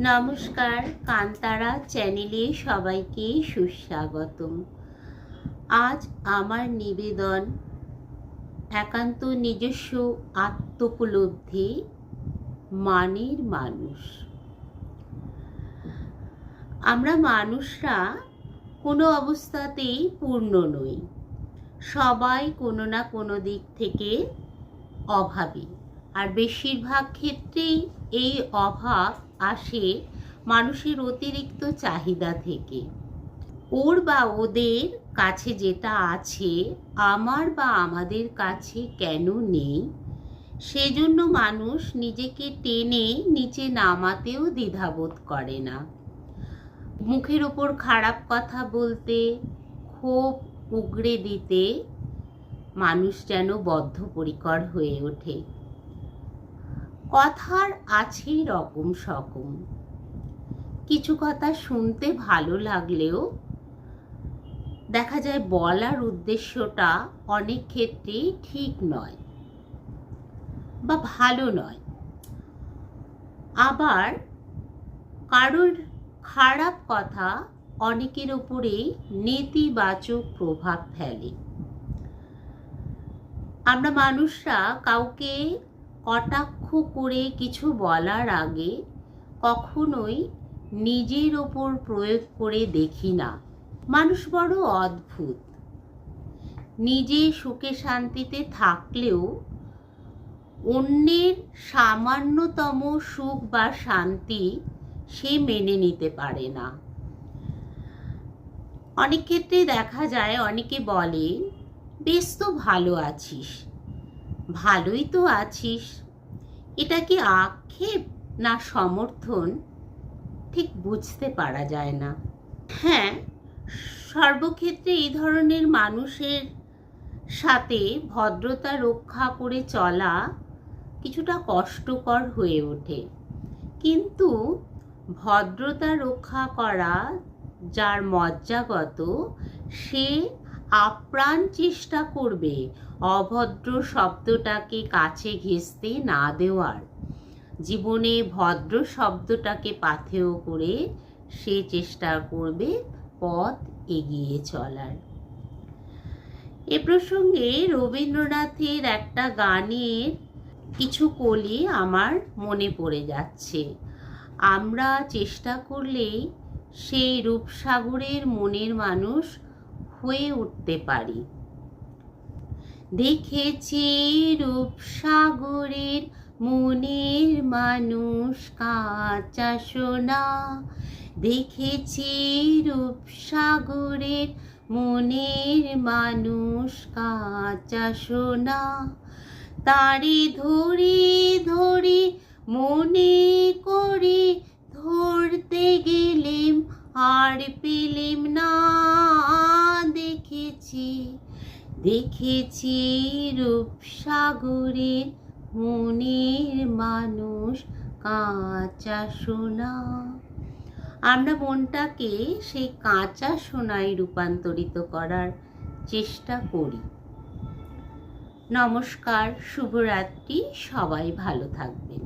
নমস্কার, কান্তারা চ্যানেলে সবাইকে সুস্বাগতম। আজ আমার নিবেদন একান্ত নিজস্ব আত্মোপলব্ধি, মানের মানুষ। আমরা মানুষরা কোনো অবস্থাতেই পূর্ণ নই। সবাই কোনো না কোনো দিক থেকে অভাবী। আর বেশিরভাগ ক্ষেত্রেই এই অভাব আসে মানুষের অতিরিক্ত চাহিদা থেকে। ওর বা ওদের কাছে যেটা আছে, আমার বা আমাদের কাছে কেন নেই? সেজন্য মানুষ নিজেকে টেনে নিচে নামাতেও দ্বিধাবোধ করে না। মুখের ওপর খারাপ কথা বলতে, ক্ষোভ উগড়ে দিতে মানুষ যেন বদ্ধপরিকর হয়ে ওঠে। কথার আছে রকম সকম কিছু কথা শুনতে ভালো লাগলেও দেখা যায় বলার উদ্দেশ্যটা অনেক ক্ষেত্রেই ঠিক নয় বা ভালো নয়। আবার কারোর খারাপ কথা অনেকের ওপরে নেতিবাচক প্রভাব ফেলে। আমরা মানুষরা কাউকে কটাক্ষ করে কিছু বলার আগে কখনোই নিজের ওপর প্রয়োগ করে দেখি না। মানুষ বড় অদ্ভুত। নিজে সুখে শান্তিতে থাকলেও অন্যের সামান্যতম সুখ বা শান্তি সে মেনে নিতে পারে না। অনেক ক্ষেত্রে দেখা যায়, অনেকে বলে, বেশ তো ভালো আছিস। ভালোই তো আছিস। এটা কি আক্ষেপ না সমর্থন? ঠিক বুঝতে পারা যায় না। হ্যাঁ সর্বক্ষেত্রে এই ধরনের মানুষের সাথে ভদ্রতা রক্ষা করে চলা কিছুটা কষ্টকর হয়ে ওঠে। কিন্তু ভদ্রতা রক্ষা করা, যার মজ্জাগত, সে আপ্রাণ চেষ্টা করবে। অভদ্র শব্দটাকে কাছে ঘেঁষতে না দেওয়ার। জীবনে ভদ্র শব্দটাকে পাথেয় করে সে চেষ্টা করবে পথ এগিয়ে চলার। এ প্রসঙ্গে রবীন্দ্রনাথের একটা গানের কিছু কলি আমার মনে পড়ে যাচ্ছে। আমরা চেষ্টা করলেই সেই রূপসাগরের মনের মানুষ হয়ে উঠতে পারি। দেখেছি রূপসাগরের মনের মানুষ কাঁচা সোনা। দেখেছি রূপসাগরের মনের মানুষ কাঁচা সোনা। তারে ধরে ধরে, মনে করে ধরতে গেলেম আর পেলেম দেখেছি রূপসাগরের মনের মানুষ কাঁচা সোনা। আমরা মনটাকে সেই কাঁচা সোনায় রূপান্তরিত করার চেষ্টা করি। নমস্কার, শুভরাত্রি, সবাই ভালো থাকবেন।